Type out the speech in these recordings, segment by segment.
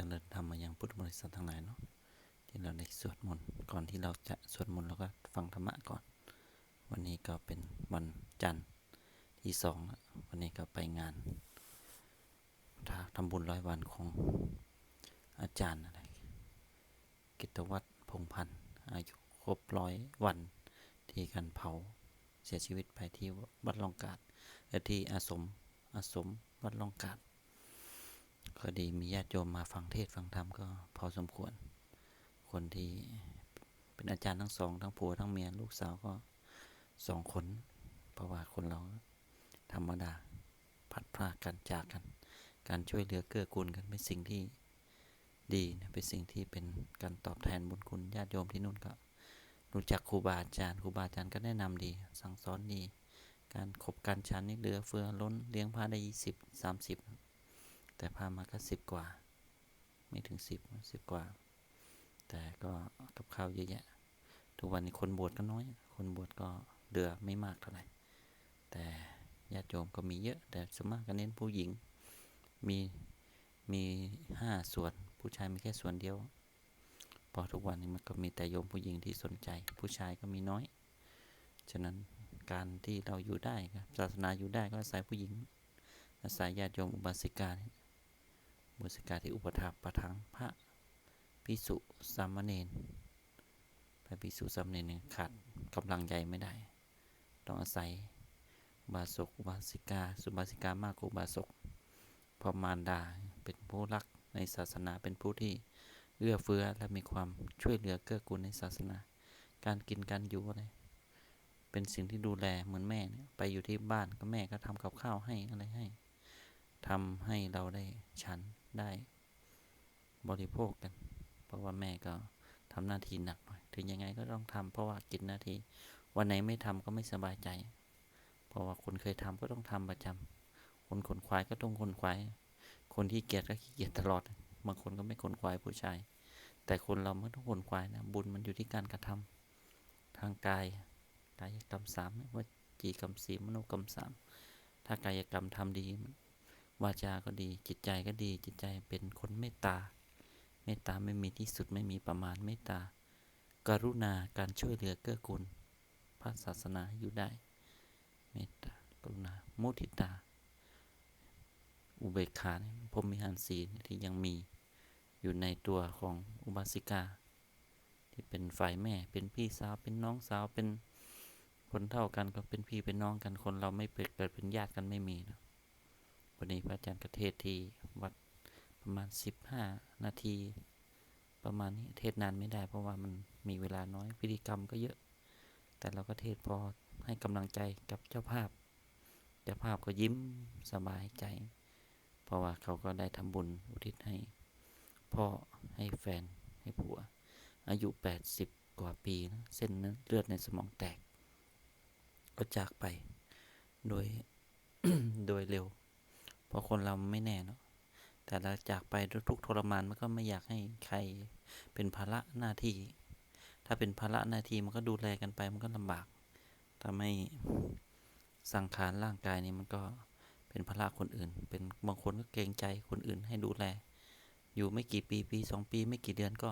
จริญธรรมมายังพุทธบริษัททั้งหลายเนาะที่เราได้สวดมนต์ก่อนที่เราจะสวดมนต์เราก็ฟังธรรมะก่อน วันนี้ก็เป็นวันจันทร์ที่สองแล้ววันนี้ก็ไปงานทำบุญร้อยวันของอาจารย์อะไรกิตวัตรพงพันธ์อายุครบร้อยวัน ที่กันเผาเสียชีวิตไปที่วัดลองกาดที่อาสมอาสมวัดลองกาด ก็ดีมีญาติโยมมาฟังเทศฟังธรรมก็พอสมควร คนที่เป็นอาจารย์ทั้งสองทั้งผัวทั้งเมียลูกสาวก็สองคน เพราะว่าคนเราธรรมดาพัดพรากกันจากกัน การช่วยเหลือเกื้อกูลกันเป็นสิ่งที่ดีนะเป็นสิ่งที่เป็นการตอบแทนบุญคุณญาติโยมที่นู่นก็รู้จักครูบาอาจารย์ครูบาอาจารย์ก็แนะนำดี สั่งสอนดี การขบการชันนี่เหลือเฟือล้นเลี้ยงพระได้ยี่สิบสามสิบ แต่พามาก็สิบกว่า ไม่ถึงสิบสิบกว่า แต่ก็กับข้าวเยอะแยะ ทุกวันนี้คนบวชก็น้อย คนบวชก็เดือไม่มากเท่าไหร่ แต่ญาติโยมก็มีเยอะ แต่ส่วนมากก็เน้นผู้หญิง มีมีห้าส่วน ผู้ชายมีแค่ส่วนเดียว พอทุกวันนี้มันก็มีแต่โยมผู้หญิงที่สนใจ ผู้ชายก็มีน้อย ฉะนั้นการที่เราอยู่ได้ครับศาสนาอยู่ได้ก็อาศัยผู้หญิง อาศัยญาติโยมอุบาสิกาเนี่ย บุษกาที่อุปถัมภ์ประทังพระพิสุสามเณรพระพิสุสามเณรขาดกำลังใจไม่ได้ ต้องอาศัยบาสกบาสิกา สุบาสิกามากกว่าอุบาสกเพอมารดาเป็นผู้รักในศาสนาเป็นผู้ที่เอื้อเฟื้อและมีความช่วยเหลือเกื้อกูลในศาสนา การกินการอยู่อะไรเป็นสิ่งที่ดูแลเหมือนแม่เนี่ยไปอยู่ที่บ้านก็แม่ก็ทำกับข้าวให้อะไรให้ทำให้เราได้ฉัน ได้บริโภคกัน เพราะว่าแม่ก็ทำหน้าที่หนักหน่อยถึงยังไงก็ต้องทำเพราะว่ากินหน้าที่ วันไหนไม่ทำก็ไม่สบายใจ เพราะว่าคนเคยทำก็ต้องทำประจำคนขนควายก็ต้องขนควาย คนที่เกียจก็ขี้เกียจตลอด บางคนก็ไม่ขนควายผู้ชาย แต่คนเราไม่ต้องขนควายนะ บุญมันอยู่ที่การกระทำทางกาย กายกรรมสามว่าจีกรรมสีมโนกรรมสามถ้ากายกรรมทำดี วาจาก็ดี จิตใจก็ดี จิตใจเป็นคนเมตตา เมตตาไม่มีที่สุดไม่มีประมาณเมตตากรุณาการช่วยเหลือเกื้อกูลพระศาสนาอยู่ได้ เมตตากรุณามุทิตา อุเบกขาพรหมิหารสีที่ยังมีอยู่ในตัวของอุบาสิกา ที่เป็นฝ่ายแม่เป็นพี่สาวเป็นน้องสาวเป็นคนเท่ากันก็เป็นพี่เป็นน้องกันคนเราไม่เกิดเป็นญาติกันไม่มีนะ วันนี้พระอาจารย์กระเทศที่วัดประมาณสิบห้านาที ประมาณนี้เทศนานไม่ได้ เพราะว่ามันมีเวลาน้อยพิธีกรรมก็เยอะ แต่เราก็เทศพอให้กำลังใจกับเจ้าภาพ เจ้าภาพก็ยิ้มสบายใจ เพราะว่าเขาก็ได้ทำบุญอุทิศให้พ่อให้แฟนให้ผัว อายุ 80 กว่าปีนะเส้นเลือดในสมองแตก ก็จากไปโดยโดยเร็ว เพราะคนเราไม่แน่เนาะแต่เราจากไปด้วยทุกทรมานมันก็ไม่อยากให้ใครเป็นภาระหน้าที่ ถ้าเป็นภาระหน้าที่มันก็ดูแลกันไปมันก็ลำบากทำให้สังขารร่างกายนี้มันก็เป็นภาระคนอื่น เป็นบางคนก็เกรงใจคนอื่นให้ดูแล อยู่ไม่กี่ปีปีสองปีไม่กี่เดือนก็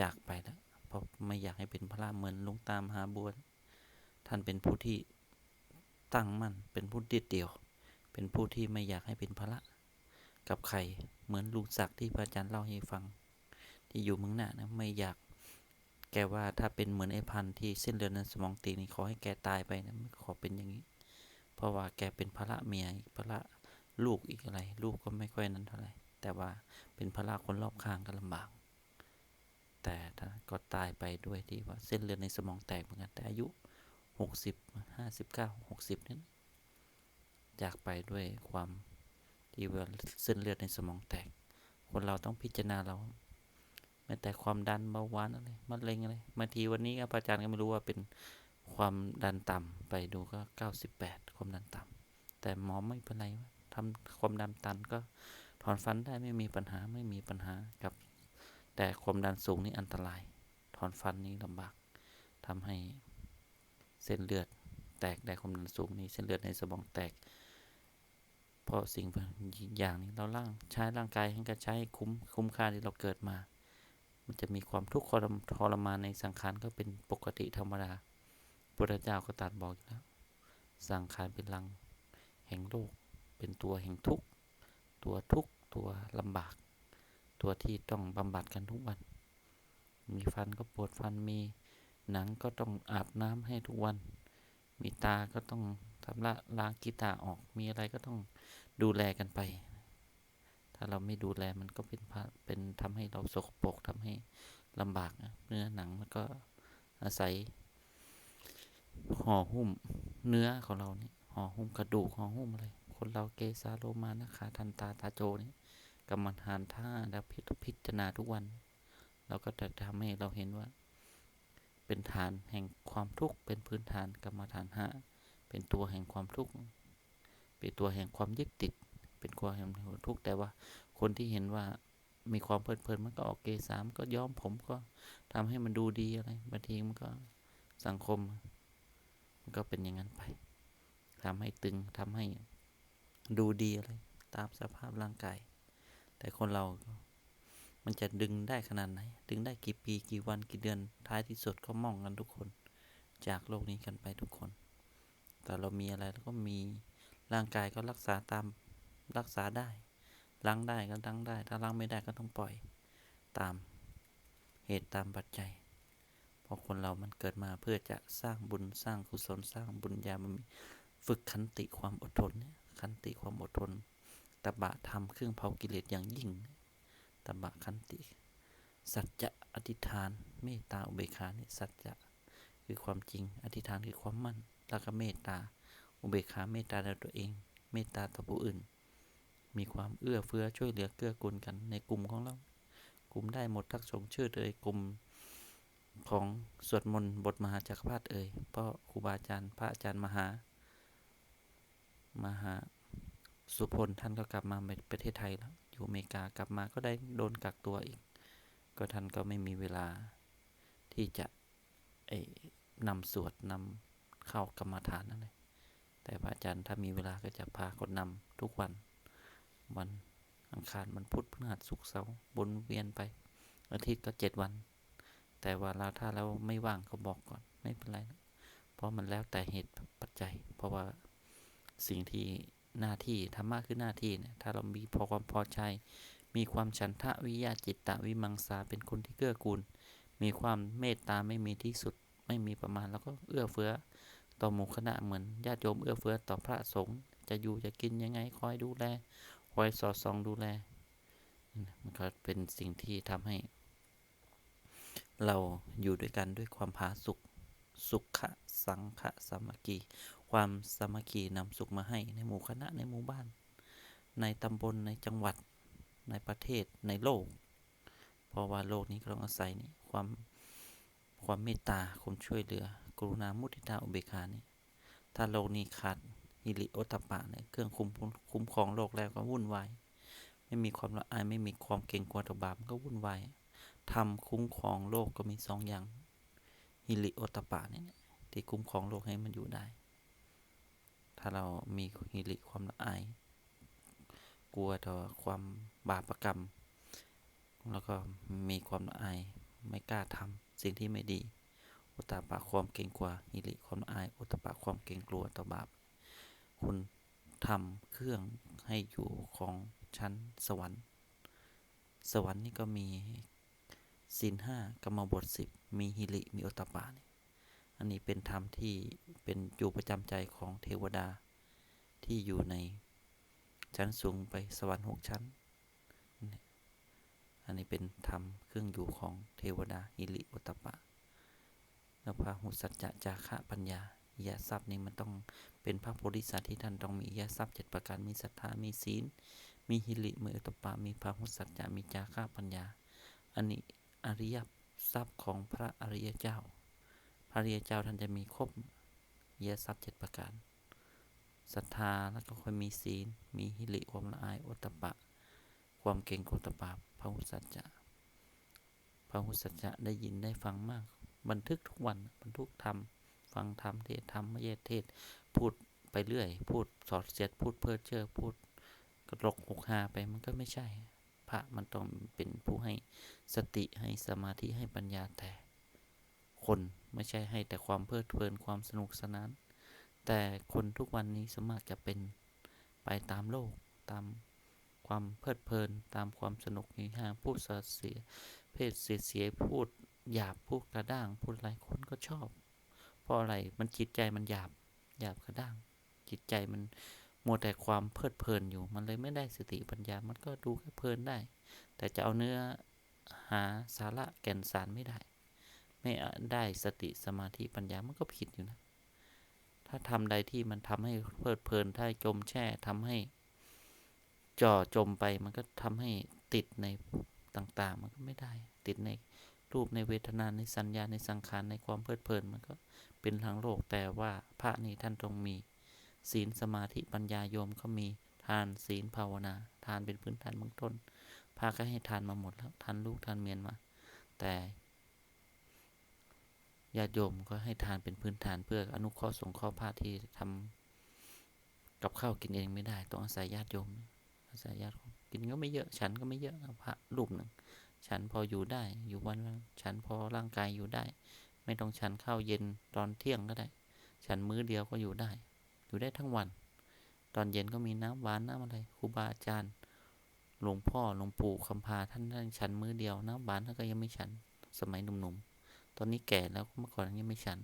จากไปแล้วเพราะไม่อยากให้เป็นภาระเหมือนลุงตามหาบัวท่านเป็นผู้ที่ตั้งมั่นเป็นผู้เดียว เป็นผู้ที่ไม่อยากให้เป็นภาระกับใคร เหมือนลุงศักดิ์ที่พระอาจารย์เล่าให้ฟัง ที่อยู่เมืองหน้านะไม่อยากแกว่าถ้าเป็นเหมือนไอ้พันธ์ที่เส้นเลือดในสมองตีนี่ขอให้แกตายไปนะไม่ขอเป็นอย่างนี้ เพราะว่าแกเป็นภาระเมียอีกภาระลูกอีกอะไร ลูกก็ไม่ค่อยนั้นเท่าไหร่แต่ว่าเป็นภาระคนรอบข้างก็ลำบาก แต่ก็ตายไปด้วยที่ว่าเส้นเลือดในสมองแตกเหมือนกันแต่อายุหกสิบห้าสิบเก้าหกสิบนี่ จากไปด้วยความที่ว่าเส้นเลือดในสมองแตก คนเราต้องพิจารณาเราแม้แต่ความดันเบาหวานอะไรมะเร็งอะไรบางทีวันนี้อาจารย์ก็ไม่รู้ว่าเป็นความดันต่ำไปดูก็เก้าสิบแปดความดันต่ำแต่หมอไม่เป็นไรทำความดันตันก็ถอนฟันได้ไม่มีปัญหาไม่มีปัญหากับ แต่ความดันสูงนี่อันตราย ถอนฟันนี่ลำบากทำให้เส้นเลือดแตกได้ความดันสูงนี่เส้นเลือดในสมองแตก พราะสิ่งบางอย่างนี้เราร่างใช้ร่างกายให้กับใช้คุ้มคุ้มค่าที่เราเกิดมา มันจะมีความทุกข์ทรมทรมานในสังขารก็เป็นปกติธรรมดาพระเจ้าก็ตรัสบอกแล้วสังขารเป็นรังแห่งโลก เป็นตัวแห่งทุกข์ตัวทุกข์ตัวลำบาก ตัวที่ต้องบำบัดกันทุกวัน มีฟันก็ปวดฟันมีหนังก็ต้องอาบน้ำให้ทุกวัน มีตาก็ต้องทำละล้างกีตาออกมีอะไรก็ต้อง ดูแลกันไป ถ้าเราไม่ดูแลมันก็เป็นเป็นทำให้เราสกปรกทำให้ลำบากนะเนื้อหนังมันก็อาศัยห่อหุ้มเนื้อของเราเนี่ยห่อหุ้มกระดูกห่อหุ้มอะไรคนเราเกสาโลมานะขาทันตาตาโจนี่กรรมฐานท่าแล้วพิพิจารณาทุกวัน เราก็จะทำให้เราเห็นว่า เป็นฐานแห่งความทุกข์เป็นพื้นฐานกรรมฐานห้าเป็นตัวแห่งความทุกข์ เป็นตัวแห่งความยึดติด เป็นตัวแห่งทุกข์แต่ว่าคนที่เห็นว่ามีความเพลิดเพลินมันก็ออกเกสามก็ย้อมผมก็ทำให้มันดูดีอะไรบางทีมันก็สังคม มันก็เป็นอย่างนั้นไปทำให้ตึงทำให้ดูดีอะไรตามสภาพร่างกาย แต่คนเรามันจะดึงได้ขนาดไหน ดึงได้กี่ปีกี่วันกี่เดือนท้ายที่สุดก็มองกันทุกคน จากโลกนี้กันไปทุกคน แต่เรามีอะไรแล้วก็มี ร่างกายก็รักษาตามรักษาได้ ล้างได้ก็ล้างได้ ถ้าล้างไม่ได้ก็ต้องปล่อยตามเหตุตามปัจจัยราะคนเรามันเกิดมาเพื่อจะสร้างบุญสร้างกุศลสร้างบุญญามันฝึกขันติความอดทนเนี่ยขันติความอดทนตบะทำเครื่องเผากิเลสอย่างยิ่งตบะขันติ สัจจะอธิษฐาน เมตตาอุเบกขาเนี่ยสัจจะคือความจริง อธิษฐานคือความมั่นแล้วก็เมตตา อุเบกขาเมตตาต่อตัวเอง เมตตาต่อผู้อื่น มีความเอื้อเฟื้อช่วยเหลือเกื้อกูลกันในกลุ่มของเรา กลุ่มได้หมดทักษงชื่อเลยกลุ่มของสวดมนต์บทมหาจักรพรรดิเอ่ยเพราะครูบาอาจารย์พระอาจารย์มหา มหาสุพลท่านก็กลับมาประเทศไทยแล้ว อยู่อเมริกากลับมาก็ได้โดนกักตัวอีก ก็ท่านก็ไม่มีเวลาที่จะนำสวดนำเข้ากรรมฐานนั่นเลย แต่พระอาจารย์ถ้ามีเวลาก็จะพาคนนำทุกวัน วันอังคารมันพุธพฤหัสศุกร์เสาร์บนเวียนไป อาทิตย์ก็เจ็ดวัน แต่ว่าเราถ้าเราไม่ว่างก็บอกก่อนไม่เป็นไรนะเพราะมันแล้วแต่เหตุปัจจัย เพราะว่าสิ่งที่หน้าที่ธรรมะคือหน้าที่เนี่ยถ้าเรามีพอความพอใจ มีความฉันทะวิยาจิตตะวิมังสาเป็นคนที่เกื้อกูล มีความเมตตาไม่มีที่สุดไม่มีประมาณแล้วก็เอื้อเฟื้อ ต่อหมู่คณะเหมือนญาติโยมเอื้อเฟื้อต่อพระสงฆ์จะอยู่จะกินยังไงคอยดูแลคอยสอดส่องดูแลมันก็เป็นสิ่งที่ทำให้ เราอยู่ด้วยกันด้วยความผาสุกสุขะสังขะสามัคคีความสามัคคีนำสุขมาให้ในหมู่คณะในหมู่บ้าน ในตำบลในจังหวัดในประเทศในโลก เพราะว่าโลกนี้ก็ต้องอาศัยนี่ความความเมตตาความช่วยเหลือ รุณามุทิตาอุเบกขานี่ถ้าโลกนี้ขาดฮิริโอตปะเนี่ยเครื่องคุ้มคุ้มครองโลกแล้วก็วุ่นวายไม่มีความละอายไม่มีความเก่งกลัวต่อบาปก็วุ่นวายทำคุ้มครองโลกก็มีสองอย่างฮิริโอตปะเนี่ยที่คุ้มครองโลกให้มันอยู่ได้ ถ้าเรามีฮิริความละอาย กลัวต่อความบาปรกรรม แล้วก็มีความละอายไม่กล้าทำสิ่งที่ไม่ดี อตปะความเก่งกว่าฮิริความอายโอตปะความเก่งกลัวต่อบาป คุณทำเครื่องให้อยู่ของชั้นสวรรค์ สวรรค์นี่ก็มีศีลห้ากรรมบทสิบมีฮิริมีโอตปานี่อันนี้เป็นธรรมที่เป็นอยู่ประจำใจของเทวดาที่อยู่ในชั้นสูงไปสวรรค์หกชั้น อันนี้เป็นธรรมเครื่องอยู่ของเทวดาฮิริโอตปะ แล้วพระหุสัจจะจาคะปัญญายาทรัพย์นี่มันต้องเป็นพระโพธิสัตว์ที่ท่านต้องมียาทรัพย์เจ็ดประการมีศรัทธามีศีล มีฮิริมีโอตปะมีพระหุสัจจะมีจาคะปัญญา อันนี้อริยทรัพย์ของพระอริยเจ้า พระอริยเจ้าท่านจะมีครบเยทรัพย์เจ็ดประการศรัทธาแล้วก็ค่อยมีศีล มีหิริความละอายอตปะ ความเก่งโกตปะพระหุสัจจะพระหุสัจจะได้ยินได้ฟังมาก บันทึกทุกวันบันทึกธรรมฟังธรรมเทศธรรมไม่เยเทศ พูดไปเรื่อย พูดสอดเสียดพูดเพ้อเจ้อพูดก็หลกหกหาไปมันก็ไม่ใช่ พระมันต้องเป็นผู้ให้สติให้สมาธิให้ปัญญาแต่ คนไม่ใช่ให้แต่ความเพลิดเพลินความสนุกสนาน แต่คนทุกวันนี้สมากจะเป็นไปตามโลกตามความเพลิดเพลินตามความสนุกเฮฮาพูดเสเสีย เพศเสียเสียพูด หยาบพูดกระด้างพูดอะไรคนก็ชอบ เพราะอะไรมันจิตใจมันหยาบหยาบกระด้าง จิตใจมันมัวแต่ความเพลิดเพลินอยู่ มันเลยไม่ได้สติปัญญา มันก็ดูแค่เพลินได้ แต่จะเอาเนื้อหาสาระแก่นสารไม่ได้ ไม่ได้สติสมาธิปัญญา มันก็ผิดอยู่นะ ถ้าทำใดที่มันทำให้เพลิดเพลิน ถ้าจมแช่ทำให้จ่อจมไป มันก็ทำให้ติดในต่างๆ มันก็ไม่ได้ ติดใน รูปในเวทนาในสัญญาในสังขารในความเพลิดเพลินมันก็เป็นทางโลกแต่ว่าพระนี่ท่านต้องมี ศีลสมาธิปัญญาโยมเขามีทานศีลภาวนา ทานเป็นพื้นฐานเบื้องต้นพระก็ให้ทานมาหมดแล้วทานลูกทานเมียนมา แต่ญาติโยมก็ให้ทานเป็นพื้นฐานเพื่ออนุเคราะห์สงเคราะห์พระที่ทำกับข้าวกินเองไม่ได้ ต้องอาศัยญาติโยม อาศัยญาติกินก็ไม่เยอะฉันก็ไม่เยอะพระรูปหนึ่ง ฉันพออยู่ได้ อยู่วันฉันพอร่างกายอยู่ได้ ไม่ต้องฉันข้าวเย็นตอนเที่ยงก็ได้ ฉันมื้อเดียวก็อยู่ได้ อยู่ได้ทั้งวัน ตอนเย็นก็มีน้ำหวานน้ำอะไรครูบาอาจารย์หลวงพ่อหลวงปู่คำพาท่านท่านฉันมื้อเดียวน้ำหวานท่านก็ยังไม่ฉัน สมัยหนุ่มๆ ตอนนี้แก่แล้วเมื่อก่อนยังไม่ฉัน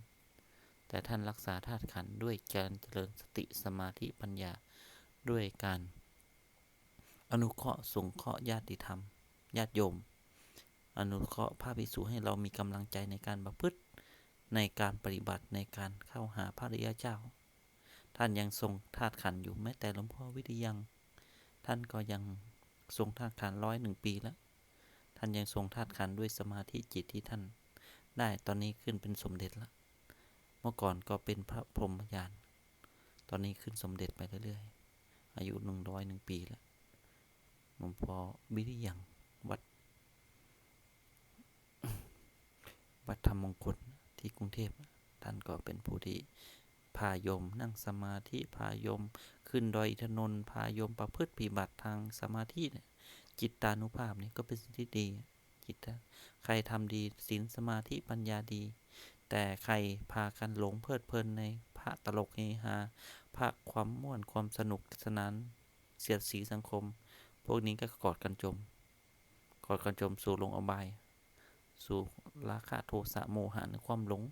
แต่ท่านรักษาธาตุขันด้วยการเจริญสติสมาธิปัญญาด้วยการอนุเคราะห์สงเคราะห์ญาติธรรม ญาติโยม อนุเคราะห์พระภิกษุให้เรามีกำลังใจในการประพฤติในการปฏิบัติในการเข้าหาพระริยเจ้า ท่านยังทรงธาตุขันอยู่แม้แต่หลวงพ่อวิทยัง ท่านก็ยังทรงธาตุขันร้อยหนึ่งปีแล้ว ท่านยังทรงธาตุขันด้วยสมาธิจิตที่ท่าน ได้ตอนนี้ขึ้นเป็นสมเด็จแล้ว เมื่อก่อนก็เป็นพระพรหมยาน ตอนนี้ขึ้นสมเด็จไปเรื่อยๆ อายุหนึ่งร้อยหนึ่งปีแล้วหลวงพ่อวิริยังวัด วัดธรรมมงคลที่กรุงเทพท่านก็เป็นผู้ที่พายมนั่งสมาธิพายม ขึ้นดอยอินทนนท์พายมประพฤติปฏิบัติทางสมาธิเนี่ยจิตตานุภาพนี่ก็เป็นสิ่งที่ดีจิตใครทำดีศีลสมาธิปัญญาดี แต่ใครพากันหลงเพลิดเพลินในพระตลกเฮฮาพระความม่วนความสนุกสนานเสียดสีสังคม พวกนี้ก็กอดกันจม กอดกันจมสู่ลงอบาย สู่ราคะโทสะโมหะในความหลง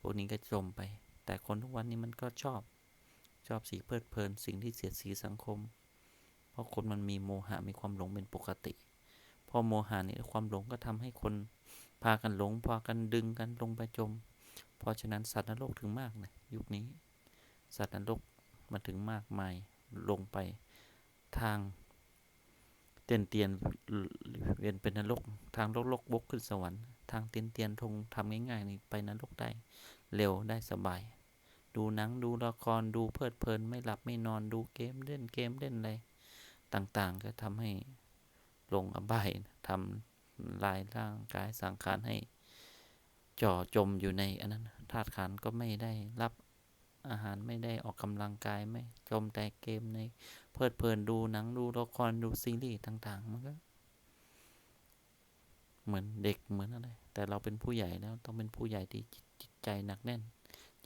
พวกนี้ก็จมไป แต่คนทุกวันนี้มันก็ชอบ ชอบสีเพลิดเพลินสิ่งที่เสียดสีสังคม เพราะคนมันมีโมหะมีความหลงเป็นปกติ พอโมหะนี่ความหลงก็ทำให้คนพากันหลงพากันดึงกันลงไปจม เพราะฉะนั้นสัตว์นรกถึงมากนะยุคนี้ สัตว์นรกมาถึงมากมายลงไปทาง เตียนเตียนเวียนเป็นนรก ทางโลกโลกบกขึ้นสวรรค์ ทางเตียนเตียนทงทำง่ายๆนี่ไปนรกได้ เร็วได้สบาย ดูหนังดูละครดูเพลิดเพลินไม่หลับไม่นอนดูเกมเล่นเกมเล่นอะไรต่างๆ ก็ทำให้ลงอบายทำลายร่างกายสังขารให้จ่อจมอยู่ในอันนั้นธาตุขันก็ไม่ได้รับอาหารไม่ได้ออกกำลังกายไม่จมแต่เกมใน เพลิดเพลินดูหนังดูละครดูซีรีส์ต่าง ๆ มันก็ เหมือนเด็กเหมือนอะไร แต่เราเป็นผู้ใหญ่แล้วต้องเป็นผู้ใหญ่ที่จิตใจหนักแน่น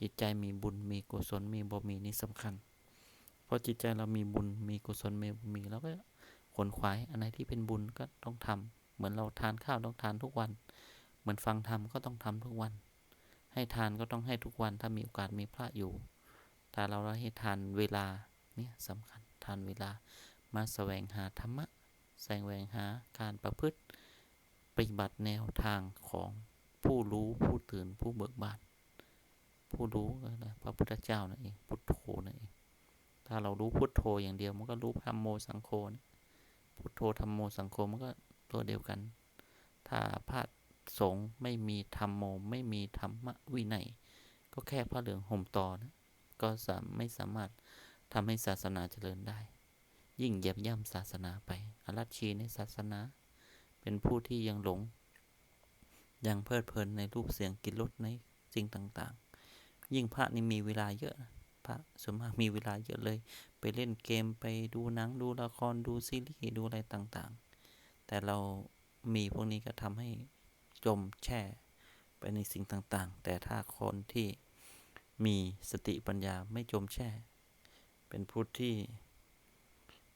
จิตใจมีบุญมีกุศลมีบ่มีนี่สำคัญ เพราะจิตใจเรามีบุญมีกุศลมีมีแล้วก็ขนขวายอันไหนที่เป็นบุญก็ต้องทำเหมือนเราทานข้าวต้องทานทุกวัน เหมือนฟังธรรมก็ต้องทำทุกวัน ให้ทานก็ต้องให้ทุกวันถ้ามีโอกาสมีพระอยู่ถ้าเราให้ทานเวลาเนี่ยสำคัญ ทานเวลา มาแสวงหาธรรมะแสวงหาการประพฤติปฏิบัติแนวทางของผู้รู้ผู้ตื่นผู้เบิกบานผู้รู้นะพระพุทธเจ้านั่นเองพุทโธนั่นเองถ้าเรารู้พุทโธอย่างเดียวมันก็รู้ธรรมโมสังโฆนะพุทโธธรรมโมสังโฆมันก็ตัวเดียวกัน ถ้าพระสงฆ์ไม่มีธรรมโมไม่มีธรรมวินัยก็แค่พระเหลืองห่มต่อนะก็สามไม่สามารถ ทำให้ศาสนาเจริญได้ ยิ่งเหยียบย่ำศาสนาไปอารัชชีในศาสนา เป็นผู้ที่ยังหลง ยังเพลิดเพลินในรูปเสียงกินรสในสิ่งต่างๆ ยิ่งพระนี่มีเวลาเยอะพพระส่วนมากมีเวลาเยอะเลย ไปเล่นเกมไปดูหนังดูละครดูซีรีส์ดูอะไรต่างๆ แต่เรามีพวกนี้ก็ทำให้จมแช่ไปในสิ่งต่างๆ แต่ถ้าคนที่มีสติปัญญาไม่จมแช่ เป็นผู้ที่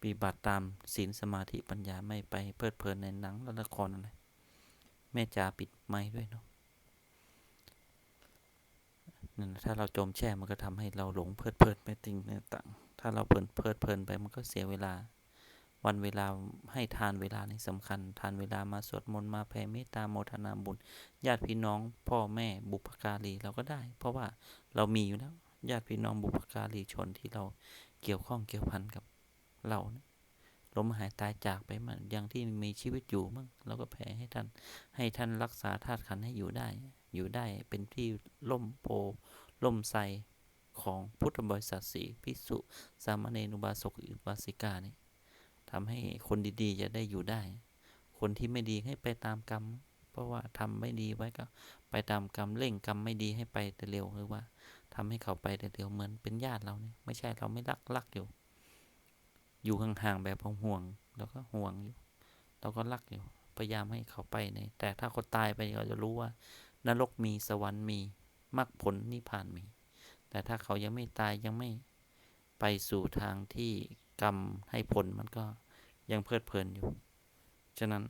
ปฏิบัติตามศีลสมาธิปัญญาไม่ไปเพลิดเพลินในหนังละละครอะไรแม่จ๋าปิดไม้ด้วยเนาะนั่นถ้าเราจมแช่มันก็ทำให้เราหลงเพลิดเพลินไปติ่งต่างถ้าเราเพลินเพลิดเพลินไปมันก็เสียเวลา วันเวลาให้ทานเวลานี่สำคัญ ทานเวลามาสวดมนต์มาแผ่เมตตาโมทนาบุญ ญาติพี่น้องพ่อแม่บุพการีเราก็ได้ เพราะว่าเรามีอยู่แล้ว ญาติพี่น้องบุพการีชนที่เราเกี่ยวข้องเกี่ยวพันกับเรานะล้มหายตายจากไปมันย่างที่มีชีวิตอยู่มั่งเราก็แผ่ให้ท่าน ให้ท่านรักษาธาตุขันให้อยู่ได้ อยู่ได้เป็นที่ล่มโพล่มไทรของพุทธบริษัทสีพิสุสามเณรอุบาสกอุบาสิกานี่ทำให้คนดีๆจะได้อยู่ได้ คนที่ไม่ดีให้ไปตามกรรม เพราะว่าทำไม่ดีไว้ก็ ไปตามกรรมเร่งกรรมไม่ดีให้ไปแต่เร็วหรือว่า ทำให้เขาไปแต่เร็วเหมือนเป็นญาติเราเนี่ยไม่ใช่เราไม่รักรักอยู่ อยู่ห่างๆแบบห่วงแล้วก็ห่วงอยู่เราก็รักอยู่ พยายามให้เขาไปในแต่ถ้าเขาตายไปเราจะรู้ว่านรกมีสวรรค์มีมรรคผลนิพพานมี แต่ถ้าเขายังไม่ตายยังไม่ไปสู่ทางที่กรรมให้ผลมันก็ยังเพลิดเพลินอยู่ ฉะนั้น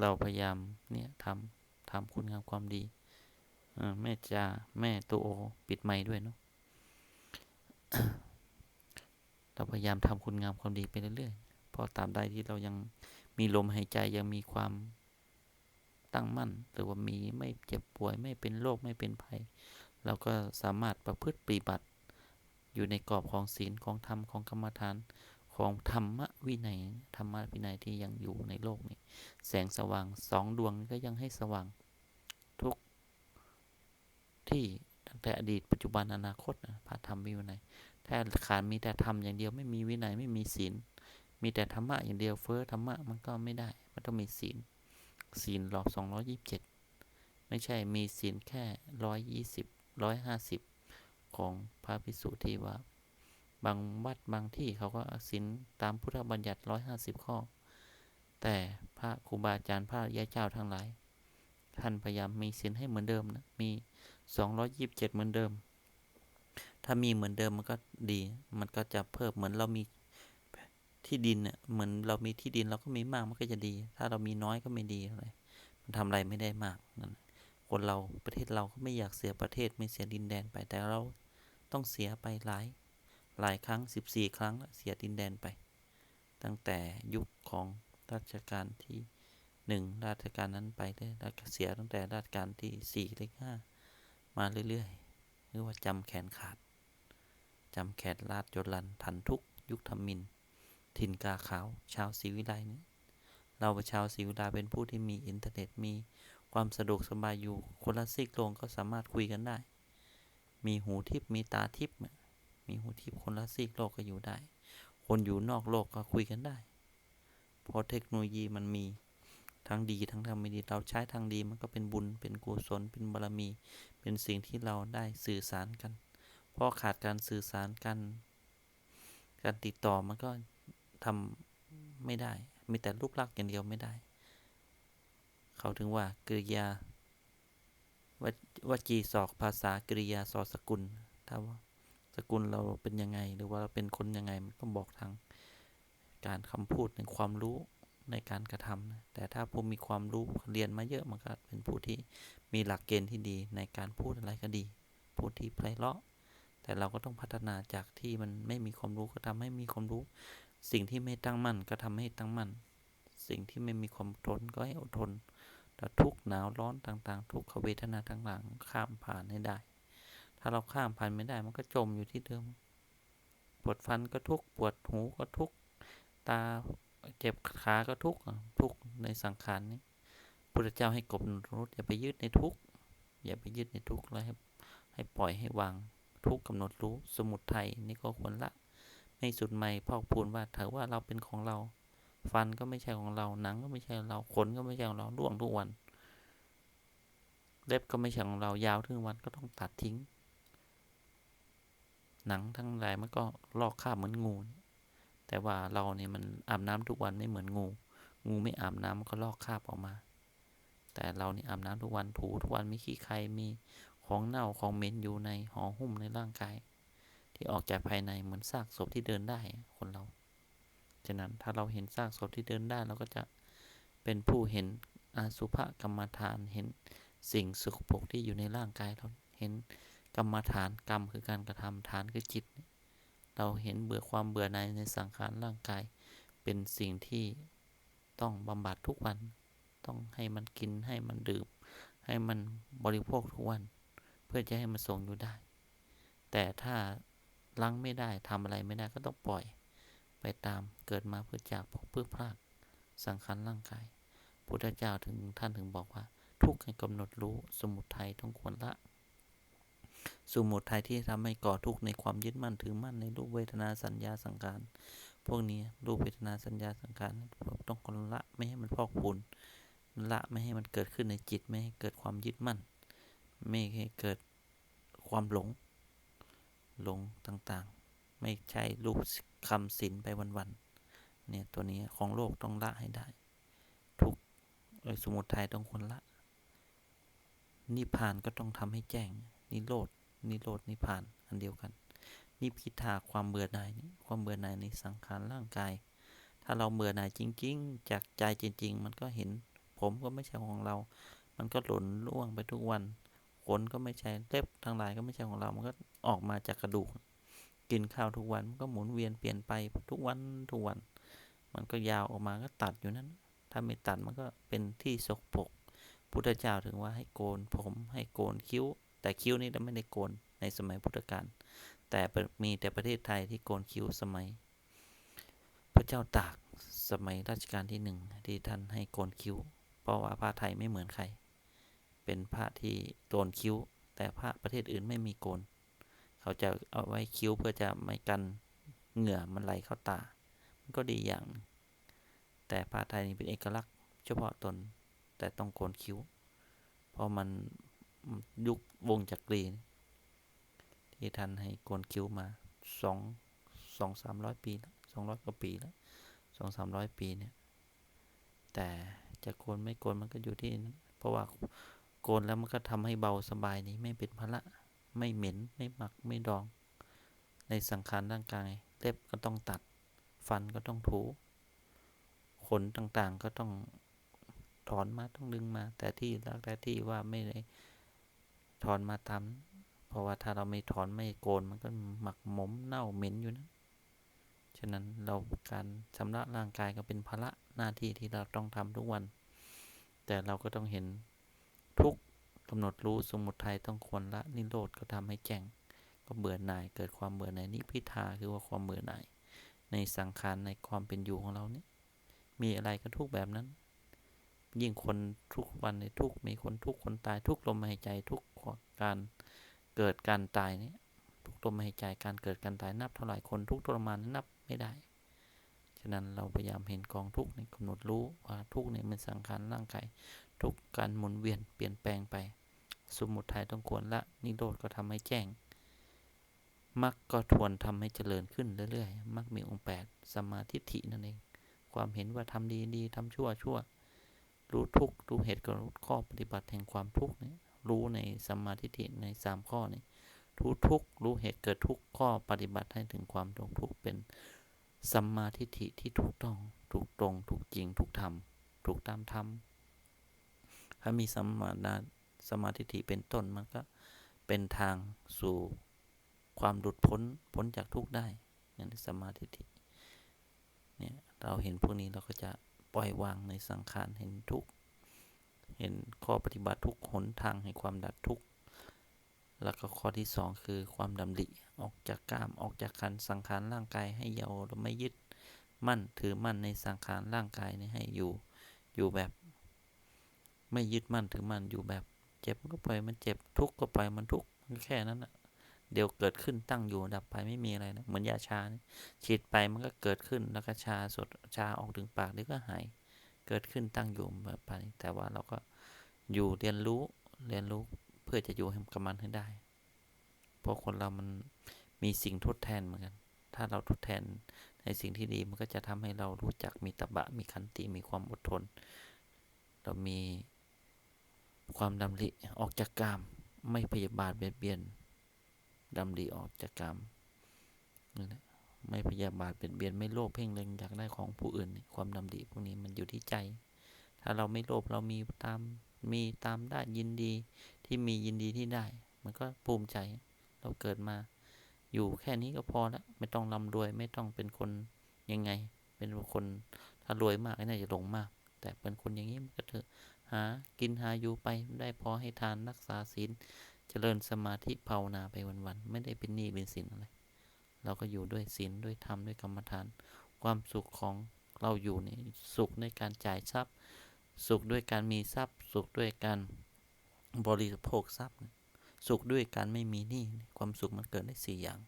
เราพยายามเนี่ยทำทำคุณงามความดี แม่จ่าแม่ตัวโอ ปิดไม้ด้วยเนาะเราพยายามทำคุณงามความดีไปเรื่อยๆ พอตามใดที่เรายังมีลมหายใจยังมีความตั้งมั่น หรือว่ามีไม่เจ็บป่วยไม่เป็นโรคไม่เป็นภัย เราก็สามารถประพฤติปฏิบัติ อยู่ในกรอบของศีลของธรรมของกรรมฐานของธรรมวินัยธรรมวินัยที่ยังอยู่ในโลกนี้ แสงสว่างสองดวงก็ยังให้สว่าง ที่ตั้งแต่อดีตปัจจุบันอนาคตนะพระธรรมวินัยถ้าขาดมีแต่ธรรมอย่างเดียวไม่มีวินัยไม่มีศีลมีแต่ธรรมะอย่างเดียวเฟ้อธรรมะมันก็ไม่ได้ มันต้องมีศีลศีลหลอกสองร้อยี่สิบเจ็ดไม่ใช่มีศีลแค่ร้อยยี่สิบร้อยห้าสิบของพระภิกษุที่ว่า บางวัดบางที่เขาก็ศีลตามพุทธบัญญัติร้อยห้าสิบข้อ แต่พระครูบาอาจารย์พระยาเจ้าทั้งหลาย ท่านพยายามมีศีลให้เหมือนเดิมนะมี สองร้อยยิบเจ็ดเหมือนเดิม ถ้ามีเหมือนเดิมมันก็ดี มันก็จะเพิ่มเหมือนเรามีที่ดินเน่ยเหมือนเรามีที่ดินเราก็มีมากมันก็จะดี ถ้าเรามีน้อยก็ไม่ดีอะไร มันทำอะไรไม่ได้มากนั่นคนเราประเทศเราก็ไม่อยากเสียประเทศไม่เสียดินแดนไปแต่เราต้องเสียไปหลายหลายครั้ง 14 ครั้งเสียดินแดนไป ตั้งแต่ยุคของราชการที่หนึ่งราชการนั้นไปได้เสียตั้งแต่ราชการที่สี่เลขห้า มาเรื่อยๆหรือว่าจำแขนขาดจำแขนลาดจดลันทันทุกยุคธรรมิน ถิ่นกาขาว ชาวศรีวิไลนี้เราป็นชาวศรีวิไลเป็นผู้ที่มีอินเทอร์เน็ตมีความสะดวกสบายอยู่คนละซีกโลงก็สามารถคุยกันได้ มีหูทิพมีตาทิพมีหูทิพคนละซีกโลกก็อยู่ได้ คนอยู่นอกโลกก็คุยกันได้ เพราะเทคโนโลยีมันมี ทั้งดีทั้งทำไม่ดีเราใช้ทางดีมันก็เป็นบุญเป็นกุศลเป็นบารมี เป็นสิ่งที่เราได้สื่อสารกันเพราะขาดการสื่อสารกัน การติดต่อมันก็ทำไม่ได้ มีแต่รูปลักษณ์อย่างเดียวไม่ได้ เขาถึงว่ากริยาวจีสอกภาษากริยาสอสกุล ถ้าว่าสกุลเราเป็นยังไง หรือว่าเราเป็นคนยังไงมันก็บอกทางการคำพูดในความรู้ ในการกระทำนะแต่ถ้าผู้มีความรู้เรียนมาเยอะมันก็เป็นผู้ที่มีหลักเกณฑ์ที่ดีในการพูดอะไรก็ดี พูดที่ไพเราะ แต่เราก็ต้องพัฒนาจากที่มันไม่มีความรู้ก็ทำให้มีความรู้ สิ่งที่ไม่ตั้งมั่นก็ทำให้ตั้งมั่น สิ่งที่ไม่มีความทนก็ให้อดทนแต่ทุกหนาวร้อนต่างๆ ทุกขเวทนาต่างๆข้ามผ่านให้ได้ ถ้าเราข้ามผ่านไม่ได้มันก็จมอยู่ที่เดิม ปวดฟันก็ทุกปวดหูก็ทุกตา เจ็บขาก็ทุกทุกในสังขารนี้พุทธเจ้าให้กบรู้อย่าไปยึดในทุกอย่าไปยึดในทุกเลยให้ให้ปล่อยให้วางทุกกำหนดรู้สมุดไทยนี่ก็ควรละไม่สุดใหม่พอกพูนว่าถือว่าเราเป็นของเรา ฟันก็ไม่ใช่ของเราหนังก็ไม่ใช่เราขนก็ไม่ใช่ของเราล่วงทุกวันเล็บก็ไม่ใช่ของเรายาวทุกวันก็ต้องตัดทิ้ง หนังทั้งหลายมันก็ลอกคราบเหมือนงู แต่ว่าเราเนี่ยมันอาบน้ำทุกวันไม่เหมือนงู งูไม่อาบน้ำมันก็ลอกคราบออกมา แต่เราเนี่ยอาบน้ำทุกวันถูทุกวันมีขี้ใครมีของเน่าของเหม็นอยู่ในห่อหุ้มในร่างกาย ที่ออกจากภายในเหมือนซากศพที่เดินได้คนเรา ฉะนั้นถ้าเราเห็นซากศพที่เดินได้เราก็จะเป็นผู้เห็นอาสุภกรรมฐานเห็นสิ่งสุขปกที่อยู่ในร่างกายเราเห็นกรรมฐานกรรมคือการกระทำฐานคือจิตเเราเห็นเบื่อความเบื่อในในสังขารร่างกาย เป็นสิ่งที่ต้องบำบัดทุกวัน ต้องให้มันกินให้มันดื่ม ให้มันบริโภคทุกวัน เพื่อจะให้มันทรงอยู่ได้ แต่ถ้าลังไม่ได้ทำอะไรไม่ได้ก็ต้องปล่อย ไปตามเกิดมาเพื่อจากพกเพื่อพลาดสังขารร่างกาย พุทธเจ้าถึงท่านถึงบอกว่า ทุกข์ให้กำหนดรู้สมุทัยต้องควรละ สมุทัยที่ทำให้ก่อทุกข์ในความยึดมั่นถือมั่นในรูปเวทนาสัญญาสังขารพวกนี้รูปเวทนาสัญญาสังขารต้องคนละไม่ให้มันพอกพูนละไม่ให้มันเกิดขึ้นในจิตไม่ให้เกิดความยึดมั่น ไม่ให้เกิดความหลง หลงต่างๆ ไม่ใช่รูปคำสินไปวันๆเนี่ยตัวนี้ของโลกต้องละให้ได้ ทุกสมุทัยต้องคนละนิพพานก็ต้องทำให้แจ้งนิโรด นิโรดนิพาน อันเดียวกัน นิพิทาความเบื่อหน่ายนี่ความเบื่อหน่ายในสังขารร่างกาย ถ้าเราเบื่อหน่ายจริง ๆ จากใจจริง ๆ มันก็เห็นผมก็ไม่ใช่ของเรา มันก็หล่นล่วงไปทุกวันขนก็ไม่ใช่เล็บทั้งหลายก็ไม่ใช่ของเรา มันก็ออกมาจากกระดูก กินข้าวทุกวันมันก็หมุนเวียนเปลี่ยนไปทุกวันทุกวัน มันก็ยาวออกมาก็ตัดอยู่นั้น ถ้าไม่ตัดมันก็เป็นที่สกปรกพุทธเจ้าถึงว่าให้โกนผมให้โกนคิ้ว แต่คิ้วนี่เราไม่ได้โกนในสมัยพุทธกาลแต่มีแต่ประเทศไทยที่โกนคิ้วสมัย พระเจ้าตากสมัยรัชกาลที่หนึ่งที่ท่านให้โกนคิ้ว เพราะว่าพระไทยไม่เหมือนใคร เป็นพระที่โกนคิ้ว แต่พระประเทศอื่นไม่มีโกน เขาจะเอาไว้คิ้วเพื่อจะไม่กันเหงื่อมันไหลเข้าตา มันก็ดีอย่าง แต่พระไทยนี่เป็นเอกลักษณ์ เฉพาะตนแต่ต้องโกนคิ้ว เพราะมัน ยุควงจักรีที่ท่านให้โกนคิ้วมาสองสองสามร้อยปีแล้วสองร้อยกว่าปีแล้วสองสามร้อยปีเนี่ย แต่จะโกนไม่โกนมันก็อยู่ที่ เพราะว่าโกนแล้วมันก็ทำให้เบาสบายนี่ไม่เป็นภาระไม่เหม็นไม่หมักไม่ดอง ในสังขารร่างกายเล็บก็ต้องตัด ฟันก็ต้องถูขนต่างๆก็ต้องถอนมาต้องดึงมา แต่ที่แล้วแต่ที่ว่าไม่ได้ ถอนมาตามเพราะว่าถ้าเราไม่ถอนไม่โกนมันก็หมักหมมเน่าเหม็นอยู่นะ ฉะนั้นเราการชำระร่างกายก็เป็นภาระหน้าที่ที่เราต้องทำทุกวัน แต่เราก็ต้องเห็นทุกกำหนดรู้สมุทัยต้องควรละนิโรธก็ทำให้แจ้งก็เบื่อหน่ายเกิดความเบื่อหน่ายนิพิทาคือว่าความเบื่อหน่ายในสังขารในความเป็นอยู่ของเรานี่มีอะไรก็ทุกแบบนั้น ยิ่งคนทุกวันในทุกมีคนทุกคนตายทุกลมหายใจทุกการเกิดการตายเนี่ยทุกลมหายใจการเกิดการตายนับเท่าไหร่คนทุกทรมานนับไม่ได้ ฉะนั้นเราพยายามเห็นกองทุกในกำหนดรู้ว่าทุกเนี่ยมันสังขารร่างกายทุกการหมุนเวียนเปลี่ยนแปลงไป สมุทัยต้องควรละนิโรธก็ทำให้แจ้งมรรคก็ทวนทำให้เจริญขึ้นเรื่อยๆมรรคมีองค์แปดสมาธิฐินั่นเอง ความเห็นว่าทำดีดีทำชั่วชั่ว รู้ทุกรู้เหตุกับรู้ข้อปฏิบัติแห่งความทุกข์เนี่ยรู้ในสมาธิฐิในสามข้อนี้รู้ทุกรู้เหตุเกิดทุกข้อปฏิบัติให้ถึงความทุกข์ทุกเป็นสัมมาทิฏฐิที่ถูกต้องถูกตรงถูกจริงถูกธรรมถูกตามธรรมถ้ามีสัมมานาสมาธิฏฐิเป็นต้นมันก็เป็นทางสู่ความหลุดพ้นพ้นจากทุกข์ได้อย่างสมาธิฏฐิเนี่ยเราเห็นพวกนี้เราก็จะ ปล่อยวางในสังขารเห็นทุกเห็นข้อปฏิบัติทุกหนทางให้ความดับทุกแล้วก็ข้อที่สองคือความดำริออกจากกามออกจากขันสังขารร่างกายให้เยาเราไม่ยึดมั่นถือมั่นในสังขารร่างกายนี่ให้อยู่อยู่แบบ ไม่ยึดมั่นถือมั่นอยู่แบบ เจ็บก็ปล่อยมันเจ็บทุกข์ก็ปล่อยมันทุกข์แค่นั้นอะ เดี๋ยวเกิดขึ้นตั้งอยู่ดับไปไม่มีอะไรนะเหมือนยาชานี่ฉีดไปมันก็เกิดขึ้นแล้วก็ชาสดชาออกถึงปากเดี๋ยวก็หายเกิดขึ้นตั้งอยู่แบบไปแต่ว่าเราก็อยู่เรียนรู้เรียนรู้เพื่อจะอยู่ให้กับมันให้ได้ เพราะคนเรามันมีสิ่งทดแทนเหมือนกัน ถ้าเราทดแทนในสิ่งที่ดีมันก็จะทำให้เรารู้จักมีตบะมีขันติมีความอดทน เรามีความดำริออกจากกามไม่พยาบาทเบียดเบียน ดำริออกจากกามไม่พยาบาทเบียดเบียนไม่โลภเพ่งเล็งอยากได้ของผู้อื่น ความดำริพวกนี้มันอยู่ที่ใจ ถ้าเราไม่โลภเรามีตามมีตามได้ยินดีที่มียินดีที่ได้ มันก็ภูมิใจ เราเกิดมา อยู่แค่นี้ก็พอแล้วไม่ต้องร่ำรวยไม่ต้องเป็นคนยังไง เป็นคนถ้ารวยมากก็น่าจะหลงมาก แต่เป็นคนอย่างนี้มันก็เถอะหากินหาอยู่ไปได้พอให้ทานรักษาศีล เจริญสมาธิภาวนาไปวันๆไม่ได้เป็นหนี้เป็นสินอะไร เราก็อยู่ด้วยศีลด้วยธรรมด้วยกรรมฐาน ความสุขของเราอยู่นี่สุขในการจ่ายทรัพย์ สุขด้วยการมีทรัพย์ สุขด้วยการบริโภคทรัพย์ สุขด้วยการไม่มีหนี้ความสุขมันเกิดได้สี่อย่าง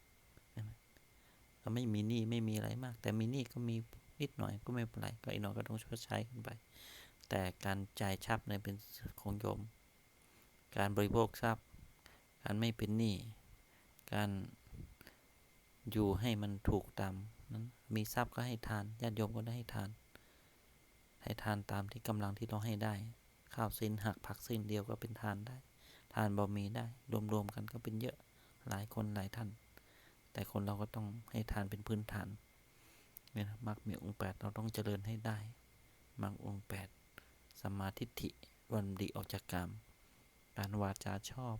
เราไม่มีหนี้ไม่มีอะไรมาก แต่มีหนี้ก็มีนิดหน่อยก็ไม่เป็นไรก็อีกหน่อยก็ต้องชดใช้กันไป แต่การจ่ายทรัพย์ในเป็นของโยม การบริโภคทรัพย์ การไม่เป็นหนี้ การอยู่ให้มันถูกตามนั้นมีทรัพย์ก็ให้ทานญาติโยมก็ได้ให้ทาน ให้ทานตามที่กำลังที่เราให้ได้ ข้าวสิ้นหักผักสิ้นเดียวก็เป็นทานได้ ทานบะมีได้รวมๆกันก็เป็นเยอะหลายคนหลายท่าน แต่คนเราก็ต้องให้ทานเป็นพื้นฐานเนี่ยมักมีองค์แปดเราต้องเจริญให้ได้มักองค์แปดสมาทิฏฐิวันดีออกจากกรรมการวาจาชอบ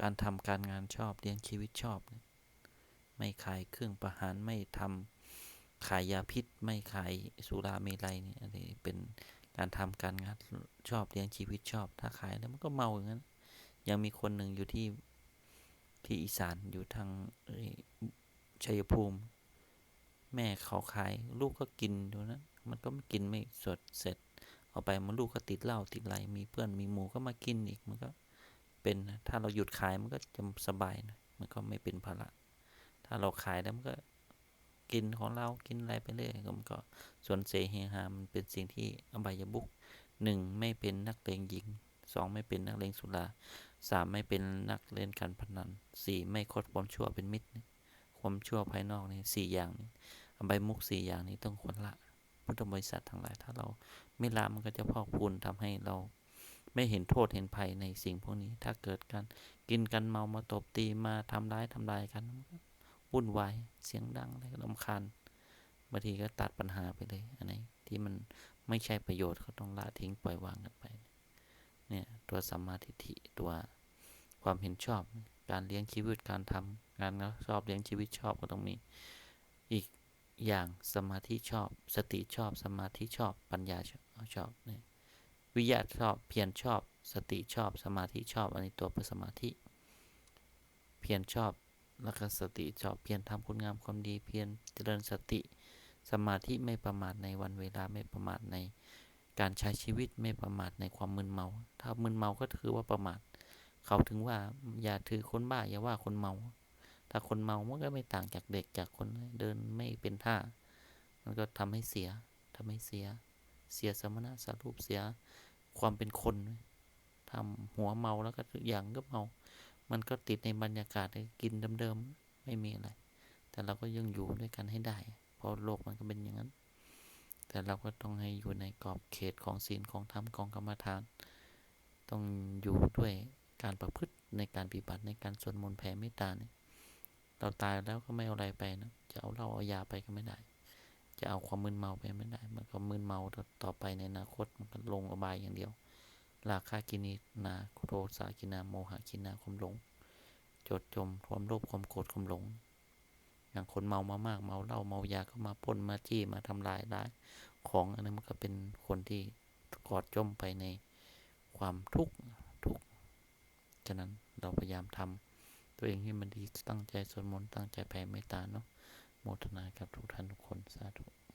การทำการงานชอบเลี้ยงชีวิตชอบ ไม่ขายเครื่องประหารไม่ทำขายยาพิษ ไม่ขายสุราเมลัยนี่อันนี้เป็นการทำการงานชอบเลี้ยงชีวิตชอบ ถ้าขายแล้วมันก็เมาอย่างนั้น ยังมีคนหนึ่งอยู่ที่ที่อีสานอยู่ทางชัยภูมิ แม่เขาขายลูกก็กินอยู่นะมันก็ไม่กินไม่สดเสร็จ เอาไปมันลูกก็ติดเหล้าติดไรมีเพื่อนมีหมูก็มากินอีกมันก็ เป็นนะถ้าเราหยุดขายมันก็จะสบายนะมันก็ไม่เป็นภาระ ถ้าเราขายแล้วมันก็กินของเรากินอะไรไปเรื่อยมันก็ส่วนเสเฮฮามันเป็นสิ่งที่อบายบุกหนึ่งไม่เป็นนักเลงหญิงสองไม่เป็นนักเลงสุราสามไม่เป็นนักเล่นการพนันสี่ไม่คดความชั่วเป็นมิตร ความชั่วภายนอกนี่สี่อย่างนี้อบายมุกสี่อย่างนี้ต้องควรละพุทธบริษัททั้งหลายถ้าเราไม่ละมันก็จะพอกพูนทำให้เรา ไม่เห็นโทษเห็นภัยในสิ่งพวกนี้ ถ้าเกิดการกินกันเมามาตบตีมาทำร้ายทำลายกันวุ่นวายเสียงดังอะไรลำคาญบางทีก็ตัดปัญหาไปเลยอันไหนที่มันไม่ใช่ประโยชน์เขาต้องละทิ้งปล่อยวางกันไป เนี่ยตัวสัมมาทิฏฐิตัวความเห็นชอบ การเลี้ยงชีวิตการทำงานชอบเลี้ยงชีวิตชอบก็ต้องมี อีกอย่างสมาธิชอบ สติชอบ สมาธิชอบปัญญาชอบเนี่ย วิยาชอบ เพียรชอบ สติชอบ สมาธิชอบ อันนี้ตัวเป็นสมาธิ เพียรชอบแล้วก็สติชอบ เพียรทำคุณงามความดี เพียรเจริญสติ สมาธิไม่ประมาทในวันเวลาไม่ประมาทใน การใช้ชีวิตไม่ประมาทในความมึนเมา ถ้ามึนเมาก็ถือว่าประมาท เขาถึงว่าอย่าถือคนบ้าอย่าว่าคนเมา ถ้าคนเมามันก็ไม่ต่างจากเด็กจากคนเดินไม่เป็นท่า มันก็ทำให้เสียทำให้เสีย เสียสมณะสารูปเสีย ความเป็นคนทำหัวเมาแล้วก็ทุกอย่างก็เมา มันก็ติดในบรรยากาศกินเดิมๆไม่มีอะไร แต่เราก็ยังอยู่ด้วยกันให้ได้ เพราะโลกมันก็เป็นอย่างนั้น แต่เราก็ต้องให้อยู่ในกรอบเขตของศีลของธรรมของกรรมฐาน ต้องอยู่ด้วยการประพฤติในการปฏิบัติในการสวดมนต์แผ่เมตตาเนี่ยเราตายแล้วก็ไม่เอาอะไรไปนะ จะเอาเหล้าเอายาไปก็ไม่ได้ จะเอาความมึนเมาไปไม่ได้ มันก็มึนเมาต่อไปในอนาคตมันก็ลงอบายอย่างเดียวราคากินีนาโทสากินาโมหะกินาความหลง จดจมความโลภความโกรธความหลง อย่างคนเมามามากเมาเหล้าเมายาก็มาพ่นมาจี้มาทำลายได้ของอันนั้นมันก็เป็นคนที่กอดจมไปในความทุกข์ทุกข์ฉะนั้นเราพยายามทำตัวเองให้มันดีตั้งใจสวดมนต์ตั้งใจแผ่เมตตาเนาะ โมทนากับทุกท่านทุกคนสาธุ